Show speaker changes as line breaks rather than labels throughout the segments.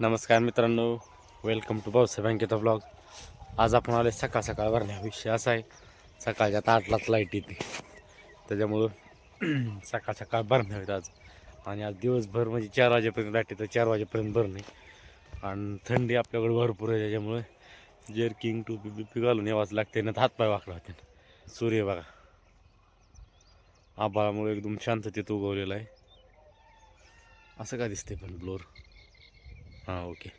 नमस्कार मित्रांनो welcome to Bhausaheb बँकेचा ब्लॉग आज आपण आले सकाळ सकाळ भरण्या विषय. असा आहे सकाळच्या आता आठलाच लाइट येते. त्याच्यामुळं सकाळ सकाळ भरण्या आहेत आज. आणि आज दिवसभर म्हणजे चार वाजेपर्यंत लाइट येतं चार वाजेपर्यंत भरणे. आणि थंडी आपल्याकडे भरपूर आहे त्याच्यामुळे जर्किंग टोपी बिपी घालून यावाच लागते ना हातपाय वाकडा होते सूर्य बघा. आभाळामुळे एकदम शांततेत उगवलेला आहे. असं का दिसते पण ब्लोर हां ओके.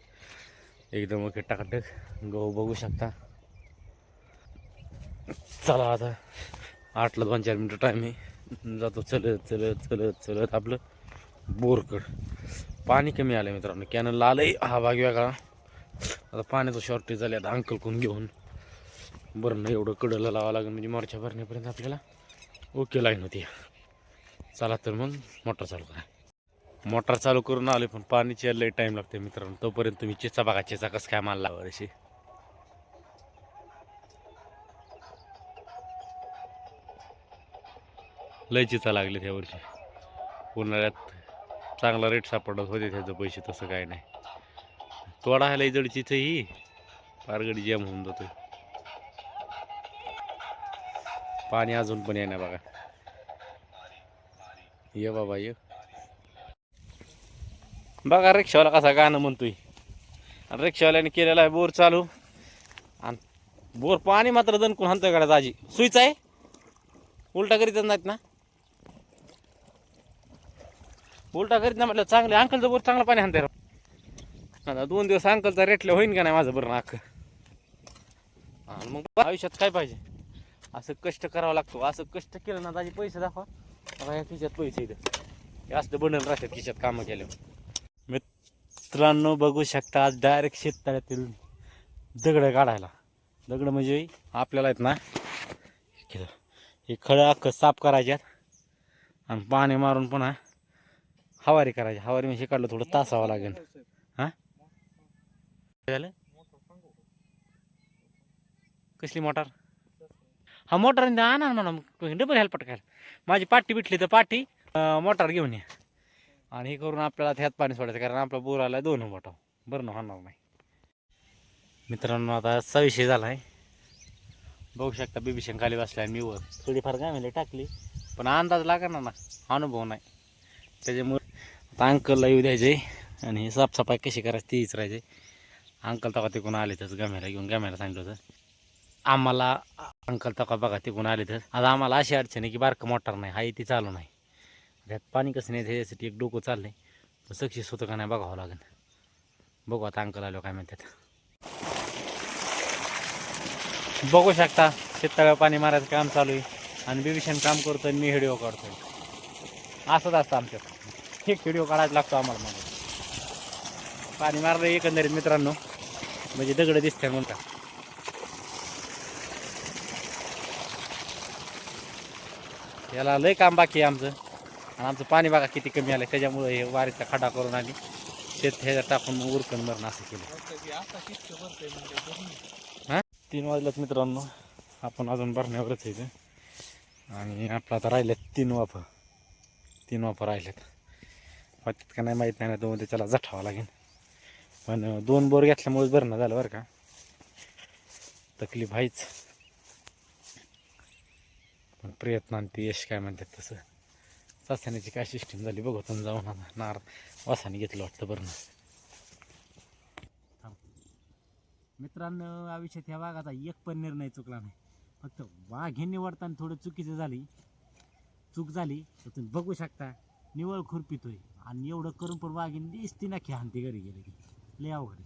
एकदम ओके टाकाटक. गहू बघू शकता. चला आता. आठला दोन चार मिनटं टाईम आहे. जातो चलत चलत चलत चलत आपलं. बोरकड. पाणी कमी आलं मित्रांनो. कॅनलला आलंय. हा भाग वेगळा. आता पाण्याचं शॉर्टेज झालं आता अंकल कोण घेऊन बरं एवढं कडलं लावावं लागेल. म्हणजे मोर्चा भरण्यापर्यंत आपल्याला. ओके लाईन होती. चला तर मग मोटर चालू करा. मोटार चालू करून आले पण पाणीची लई टाईम लागते मित्रांनो. तोपर्यंत तुम्ही चिचा बघा चिचा कसं काय माल लावा अशी. लय चिचा लागले त्या वर्षी. उन्हाळ्यात चांगला रेट सापडत होते त्याचं पैसे तसं काय नाही. तोडा ह्याला जड चिचं ही. पारगडी जॅम होऊन जातो पाणी अजून पण येणार बघा. ये बाबा ये. बघा रिक्षावाला कसा गाणं म्हणतोय. आणि रिक्षावाल्याने केलेला आहे बोर चालू. आणि बोर पाणी मात्र दणकून हाणतोय गाड्या आजी सुईच आहे? उलटा करीतच नाहीत ना? उलटा करीत ना म्हटलं चांगले अंकलचं बोर चांगलं पाणी हाणतंय. आता दोन दिवस अंकलचा रेटलं होईन का नाही माझं बरं नाक? आणि मग आयुष्यात काय पाहिजे? असं कष्ट करावं लागतो. असं कष्ट केलं ना दाजी पैसे दाखवा. आता या खिशात पैसे इथं असं बनल राहतात खिशात कामं केल्यावर. मित्रांनो बघू शकता आज डायरेक्ट शेततळ्यातील दगडं काढायला. दगड म्हणजे आपल्याला आहेत ना हे खळं अख्खं साफ करायच्यात आणि पाणी मारून पुन्हा हवारी करायची. हवारी म्हणजे काढलं थोडं तासावं लागेल. हां? झालं? कसली मोटार? हा मोटार आणा म्हणा. डबल हेल्पट काय माझी पाठी बिटली तर पाठी मोटार घेऊन या. आणि हे करून आपल्याला ह्यात पाणी सोडायचं कारण आपला बोर आला दोन मोठा. बरं होणार नाही. मित्रांनो आता असा विषय झाला आहे बघू शकता बिभीषण खाली बसल्या मी वर. थोडीफार गामेले टाकली पण अंदाज लागणार ना अनुभव नाही. त्याच्यामुळे आता अंकलला येऊ द्यायचे आणि हे साफसफाई कशी करायची ती विचारायचे अंकल तका तिकून आले तर गम्याला घेऊन गम्याला सांगितलं होतं. आम्हाला अंकल तका बघा तिकडून आले तर. आता आम्हाला अशी अडचण आहे की बारकं मोठार नाही हाय ती चालू नाही. त्यात पाणी कसं नाही त्याच्यासाठी एक डोकं चाललंय. आहे सक्सेस होतं का नाही बघावं लागेल. बघू आता अंकल आलो काय म्हणतात. बघू शकता शेततळ्या पाणी मारायचं काम चालू आहे. आणि बिबिशन काम करतोय मी व्हिडिओ काढतोय. असंच असतं आमच्यात. एक व्हिडिओ काढायला लागतो आम्हाला मग. पाणी मारलं एकंदरीत मित्रांनो. म्हणजे दगडं दिसते म्हणतात याला लय काम बाकी आहे आमचं. आणि आमचं पाणी बघा किती कमी आलं त्याच्यामुळे हे वारीचा खडा करून आली. शेत ह्याच्यात टाकून मग उरकण मरण असं केलं. हां? तीन वाजल्यात मित्रांनो. आपण अजून भरण्यावरच आहे आणि आपलं आता राहिल्यात तीन वाफ. तीन वाफ राहिल्यात होतात का नाही माहीत नाही ना दोन त्याला जठावं लागेल. पण दोन बोर घेतल्यामुळे भरणं झालं बरं का. तकलीफ आहेच. पण प्रयत्न ते यश काय म्हणतात तसं. चाचण्याची काय सिस्टीम झाली बघतो जाऊन आता नार वासाने घेतलं वाटतं बरं मित्रांनो आयुष्यात ह्या वाघाचा एक पण निर्णय चुकला नाही. फक्त वाघ हे निवडताना थोडं चुकीचं झाली. चूक झाली तर तुम्ही बघू शकता. निवळ खुरपितोय आणि एवढं करून पण वाघीन दिसती ना खेळांती घरी गेले. की लय अवघड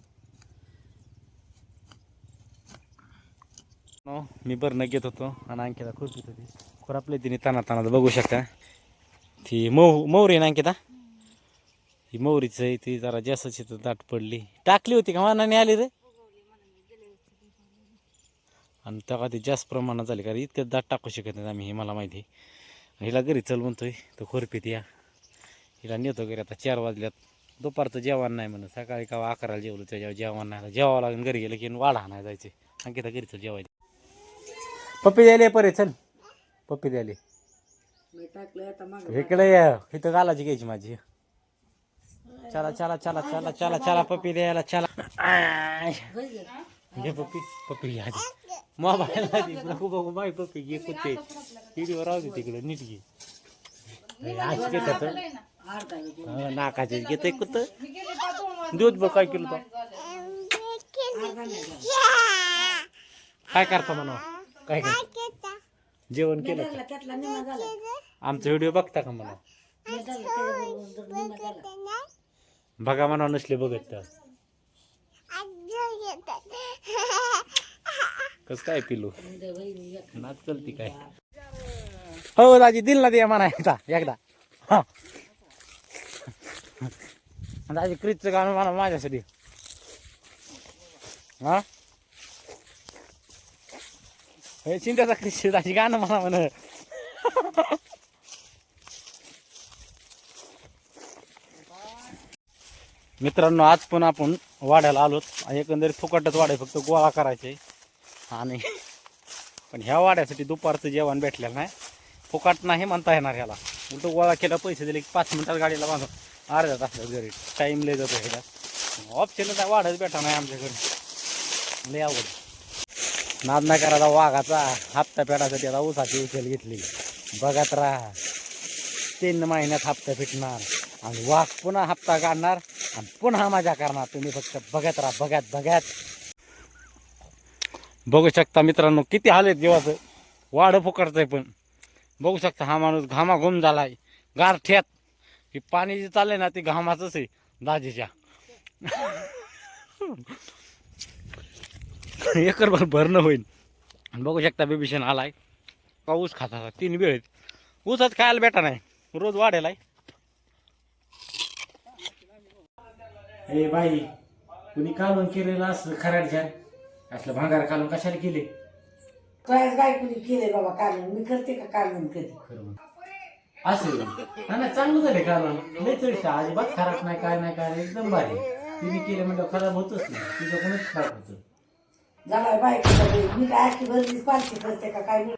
मी बरं घेत होतो आणि अंकिता खुरपित होती खुरापले तिने ताना ताना बघू शकता. ती मऊ मोहरी आहे ना अंकिता? ही मोहरीचं आहे ती जरा जास्तच तर दाट पडली. टाकली होती का? मानाने आली रे? आणि तेव्हा ती जास्त प्रमाणात झाली कारण इतकं दाट टाकू शकत नाही आम्ही हे मला माहिती आहे. हिला घरी चल म्हणतोय तो खुरपीत या. हिला नेतो घरी आता चार वाजल्यात. दुपारचं जेवण नाही म्हणून सकाळी का अकराला जेवलो त्याच्यावर जेवण नाही आता जेवावं लागेल घरी गेलं की वाढा नाही जायचे. अंकिता घरी चल जेवायचं पप्पी द्यायला परे चल. पप्पी द्यायला
मी टाकलंय आता माग
इकडे ये इथं घालायची घ्यायची माझी चला चला चला चला चला चला पप्पी द्यायला चला आय. घे पप्पी पप्पी घ्या आधी मोबाईल आधी बघू बघू बाई पप्पी घे कुत्ते व्हिडिओ राहू दे तिकडे नीट घे हे घेतात हं, नाकाचे घेते कुत्त दूध बघ काय किलो तो काय करता म्हणा काय करता जेवण केलं का?
त्यातला निमा झाला.
आमचा व्हिडिओ बघता का म्हणा?
झालं त्याच्याबरोबर निमा झाला.
बघा म्हणा नसले बघत तर. कस काय पिलू?
एक
नाच चलती काय? हो दाजी दिल ना ते म्हणा एकदा. एकदा हा. दाजी क्रिजचं गाणं म्हणा माझ्यासाठी. हा? हे चिंताचा क्रिज गाणं म्हणा म्हण. मित्रांनो आज पण आपण वाड्याला आलोत. एकंदरीत फुकटच वाडे फक्त गोळा करायचे. आणि पण ह्या वाड्यासाठी दुपारचं जेवण भेटलेलं नाही. फुकट नाही म्हणता येणार ह्याला. उलट गोळा केला पैसे दिले की पाच मिनिटात गाडीला बांधून अर्ध्या तासात घरी. टाईम लय जातो ह्याच्यात. ऑप्शनच आहे वाढच भेटा नाही आमच्याकडे लय आवड नाद नाही करायचा वाघाचा हप्ता फेडासाठी आता ऊसाची उचल घेतली. बघत राहा. तीन महिन्यात हप्ता फिटणार. आणि वाघ पुन्हा हप्ता काढणार आणि पुन्हा मजा करणार. तुम्ही फक्त बघत राहा. बघत बघत. बघू शकता मित्रांनो किती हाल आहेत जीवाचं. वाढ फुकडतंय पण. बघू शकता हा माणूस घामाघूम झालाय. गारठ्यात. की पाणी जे चाललंय ना ती घामाचंच आहे. दाजीच्या. एकर भर भरणं होईल. आणि बघू शकता बेबिशन आलाय. का ऊस खाता तीन वेळ आहेत. ऊसच खायला भेटा नाही. रोज वाढेल आहे. ए बाई कुणी कालून केलेलं असलं खराडच्या असलं भांगार कालून कशाला केले?
तुझ्याच बायकोनी केले बाबा कालून मी करते का कालून कधी?
खरं असेल ना नाही चांगलं झालं कालून लय आहे. अजिबात खराब नाही काय नाही काय नाही. एकदम भारी. तिने केलं म्हणजे खराब होतच नाही. तुझं कोणच खराब होतं
झाला बायको मी काय की भरलीच पालखी करते का काय?